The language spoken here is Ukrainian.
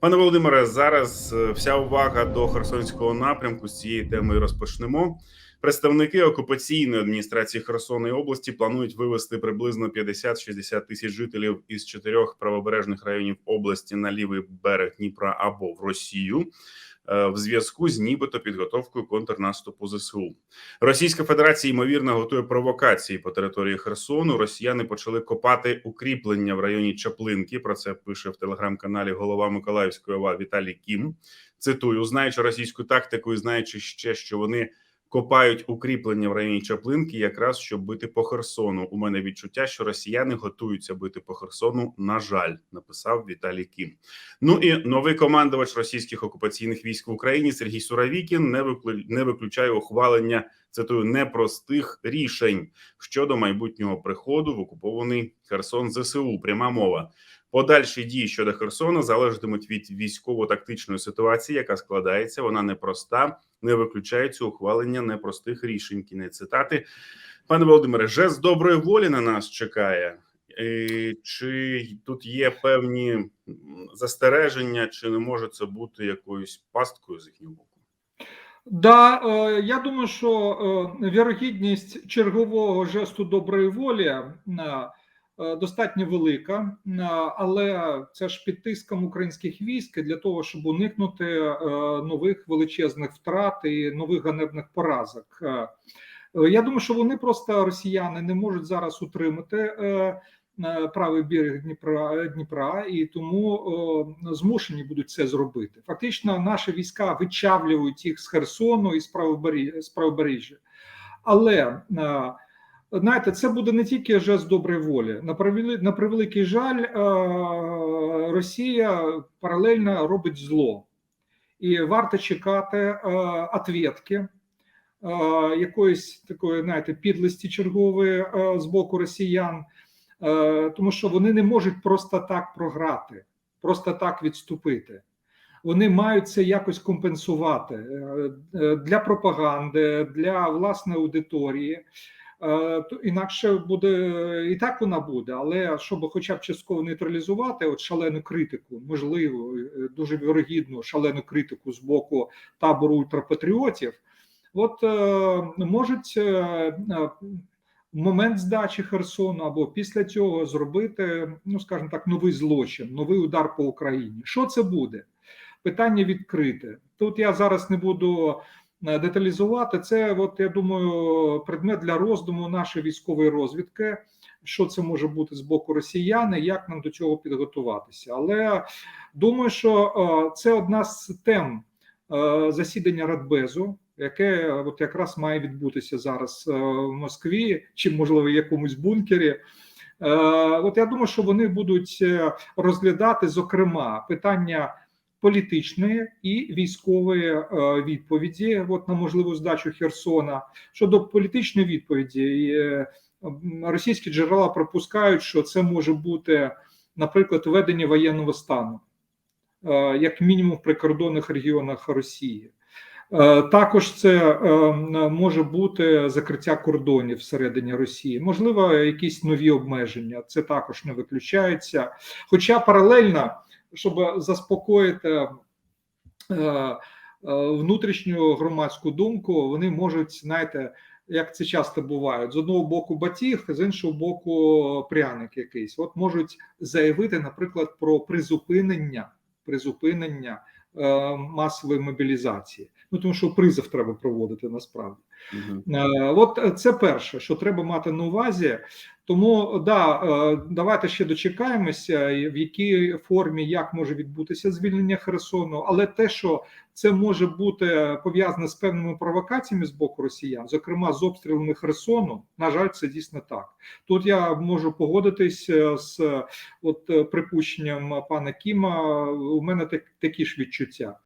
Пане Володимире, зараз е, вся увага до Херсонського напрямку з цієї теми розпочнемо. Представники окупаційної адміністрації Херсонної області планують вивести приблизно 50-60 тисяч жителів із чотирьох правобережних районів області на лівий берег Дніпра або в Росію в зв'язку з нібито підготовкою контрнаступу ЗСУ. Російська Федерація ймовірно готує провокації по території Херсону. Росіяни почали копати укріплення в районі Чаплинки. Про це пише в телеграм-каналі голова Миколаївської ОВА Віталій Кім. Цитую, знаючи російську тактику і знаючи ще, що вони копають укріплення в районі Чаплинки, якраз щоб бити по Херсону. У мене відчуття, що росіяни готуються бити по Херсону. На жаль, написав Віталій Кім. Ну і новий командувач російських окупаційних військ в Україні Сергій Суровікін не виклю... виключає ухвалення цитую непростих рішень щодо майбутнього приходу в окупований Херсон ЗСУ. Пряма мова. Подальші дії щодо Херсону залежатимуть від військово-тактичної ситуації, яка складається. Вона непроста, не виключається ухвалення непростих рішень. Кінець цитати. Пане Володимире, жест доброї волі на нас чекає. Чи тут є певні застереження, чи не може це бути якоюсь пасткою з їхнього боку? Да, е, я думаю, що е, вірогідність чергового жесту доброї волі е, достатньо велика, е, але це ж під тиском українських військ для того, щоб уникнути е, нових величезних втрат і нових ганебних поразок. Е, е, Я думаю, що вони просто росіяни не можуть зараз утримати е, е, правий берег Дніпра Дніпра, і тому е, змушені будуть це зробити. Фактично, наші війська вичавлюють їх з Херсону і з правобережжя. Але е, знаєте, це буде не тільки жест доброї волі. На превеликий жаль, е, Росія паралельно робить зло, і варто чекати е, ответки е, якоїсь такої, знаєте, підлості чергової з боку росіян, тому що вони не можуть просто так програти, просто так відступити. Вони мають це якось компенсувати для пропаганди, для власної аудиторії. Е, Інакше буде і так вона буде, але щоб хоча б частково нейтралізувати от шалену критику, можливо, е, дуже вірогідну шалену критику з боку табору ультрапатріотів, от е, можуть момент здачі Херсону або після цього зробити, ну скажімо так, новий злочин, новий удар по Україні. Що це буде? Питання відкрите. Тут я зараз не буду деталізувати. Це, от я думаю, предмет для роздуму нашої військової розвідки. Що це може бути з боку росіян, і як нам до цього підготуватися? Але думаю, що е, це одна з тем е, засідання Радбезу, яке от якраз має відбутися зараз е, в Москві, чи можливо в якомусь бункері. Е, От я думаю, що вони будуть е, розглядати зокрема питання політичної і військової е, відповіді, от на можливу здачу Херсона. Щодо політичної відповіді, е, російські джерела припускають, що це може бути, наприклад, введення воєнного стану, е, як мінімум в прикордонних регіонах Росії. Також це може бути закриття кордонів всередині Росії, можливо, якісь нові обмеження. Це також не виключається. Хоча паралельно, щоб заспокоїти е, е, внутрішню громадську думку, вони можуть, знаєте, як це часто буває, з одного боку батіг, з іншого боку пряник якийсь. От можуть заявити, наприклад, про призупинення призупинення е, масової мобілізації. Ну тому що призов треба проводити насправді. Е, От це перше, що треба мати на увазі. Тому да, е, давайте ще дочекаємося, в якій формі як може відбутися звільнення Херсону, але те, що це може бути пов'язане з певними провокаціями з боку росіян, зокрема з обстрілами Херсону, на жаль, це дійсно так. Тут я можу погодитись е, з от е, припущенням пана Кіма. У мене так, такі ж відчуття.